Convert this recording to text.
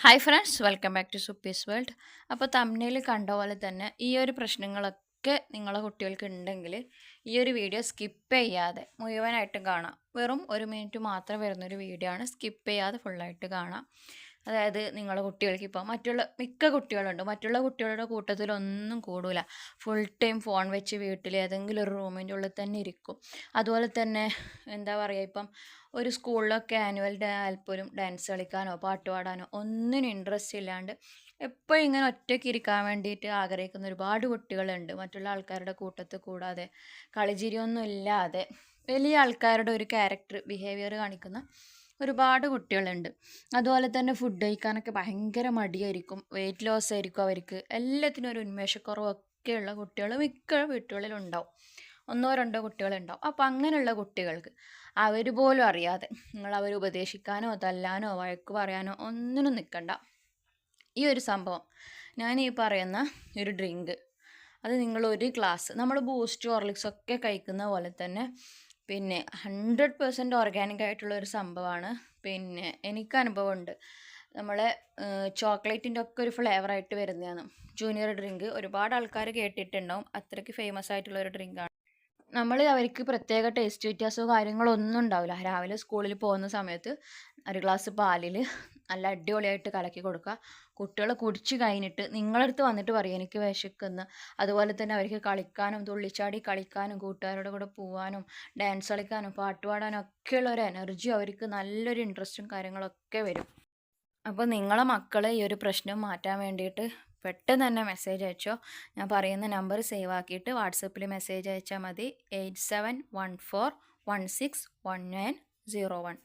Hi friends welcome back to Suppi's world അപ്പോൾ തമ്മിൽ കണ്ട പോലെ തന്നെ ഈ ഒരു പ്രശ്നങ്ങളൊക്കെ നിങ്ങളെ കുട്ടികൾക്ക് ഉണ്ടെങ്കിൽ ഈ ഒരു വീഡിയോ സ്കിപ്പ് ചെയ്യാതെ മുഴുവനായിട്ടും കാണാം. വെറും ഒരു മിനിറ്റ് മാത്രം വരുന്നൊരു വീഡിയോ ആണ്. സ്കിപ്പ് ചെയ്യാതെ ഫുള്ളായിട്ട് കാണാം. അതായത് നിങ്ങളുടെ കുട്ടികൾക്ക് ഇപ്പോൾ മറ്റുള്ള മിക്ക കുട്ടികളുണ്ട്. മറ്റുള്ള കുട്ടികളുടെ കൂട്ടത്തിലൊന്നും കൂടൂല. ഫുൾ ടൈം ഫോൺ വെച്ച് വീട്ടിൽ ഏതെങ്കിലും ഒരു റൂമിന്റെ ഉള്ളിൽ തന്നെ ഇരിക്കും. അതുപോലെ തന്നെ എന്താ പറയുക ഇപ്പം ഒരു സ്കൂളിലൊക്കെ ആനുവൽ ഡേ ആയാൽപ്പോലും ഡാൻസ് കളിക്കാനോ പാട്ട് പാടാനോ ഒന്നിനും ഇൻട്രസ്റ്റ് ഇല്ലാണ്ട് എപ്പോഴും ഇങ്ങനെ ഒറ്റയ്ക്ക് ഇരിക്കാൻ വേണ്ടിയിട്ട് ആഗ്രഹിക്കുന്ന ഒരുപാട് കുട്ടികളുണ്ട്. മറ്റുള്ള ആൾക്കാരുടെ കൂട്ടത്തിൽ കൂടാതെ. കളിചിരിയൊന്നും ഇല്ലാതെ. വലിയ ആൾക്കാരുടെ ഒരു ക്യാരക്ടർ ബിഹേവിയർ കാണിക്കുന്ന ഒരുപാട് കുട്ടികളുണ്ട്. അതുപോലെ തന്നെ ഫുഡ് കഴിക്കാനൊക്കെ ഭയങ്കര മടിയായിരിക്കും. വെയിറ്റ് ലോസ് ആയിരിക്കും അവർക്ക്. എല്ലാത്തിനും ഒരു ഉന്മേഷക്കുറവൊക്കെയുള്ള കുട്ടികൾ മിക്ക വീട്ടുകളിലുണ്ടാവും. ഒന്നോ രണ്ടോ കുട്ടികളുണ്ടാവും. അപ്പോൾ അങ്ങനെയുള്ള കുട്ടികൾക്ക് അവർ പോലും അറിയാതെ നിങ്ങൾ അവർ ഉപദേശിക്കാനോ തല്ലാനോ വഴക്ക് പറയാനോ ഒന്നിനും നിൽക്കണ്ട. ഈ ഒരു സംഭവം ഞാൻ ഈ പറയുന്ന ഒരു ഡ്രിങ്ക് അത് നിങ്ങൾ ഒരു ഗ്ലാസ് നമ്മൾ ബൂസ്റ്റ് ഹോർലിക്സ് ഒക്കെ കഴിക്കുന്ന പോലെ തന്നെ പിന്നെ ഹൺഡ്രഡ് പെർസെന്റ് ഓർഗാനിക് ആയിട്ടുള്ള ഒരു സംഭവമാണ് പിന്നെ എനിക്ക് അനുഭവമുണ്ട് നമ്മളെ ചോക്ലേറ്റിന്റെ ഒക്കെ ഒരു ഫ്ലേവറായിട്ട് വരുന്നതാണ്. ജൂനിയർ ഡ്രിങ്ക് ഒരുപാട് ആൾക്കാർ കേട്ടിട്ടുണ്ടാവും. അത്രയ്ക്ക് ഫേമസ് ആയിട്ടുള്ള ഒരു ഡ്രിങ്കാണ് നമ്മൾ അവർക്ക് പ്രത്യേക ടേസ്റ്റ് വ്യത്യാസമോ കാര്യങ്ങളോ ഒന്നും ഉണ്ടാവില്ല. രാവിലെ സ്കൂളിൽ പോകുന്ന സമയത്ത് ഒരു ഗ്ലാസ് പാലിൽ നല്ല അടിപൊളിയായിട്ട് കലക്കി കൊടുക്കുക. കുട്ടികൾ കുടിച്ച് കഴിഞ്ഞിട്ട് നിങ്ങളടുത്ത് വന്നിട്ട് പറയും എനിക്ക് വിശക്കുന്നു. അതുപോലെ തന്നെ അവർക്ക് കളിക്കാനും തുള്ളിച്ചാടി കളിക്കാനും കൂട്ടുകാരുടെ കൂടെ പോകാനും ഡാൻസ് കളിക്കാനും പാട്ട് പാടാനും ഒക്കെയുള്ള ഒരു എനർജി അവർക്ക് നല്ലൊരു ഇൻട്രസ്റ്റും കാര്യങ്ങളൊക്കെ വരും. അപ്പോൾ നിങ്ങളെ മക്കളെ ഈ ഒരു പ്രശ്നം മാറ്റാൻ വേണ്ടിയിട്ട് പെട്ടെന്ന് തന്നെ മെസ്സേജ് അയച്ചോ. ഞാൻ പറയുന്ന നമ്പർ സേവ് ആക്കിയിട്ട് വാട്സപ്പിൽ മെസ്സേജ് അയച്ചാൽ മതി. Eight seven one four one six one nine zero one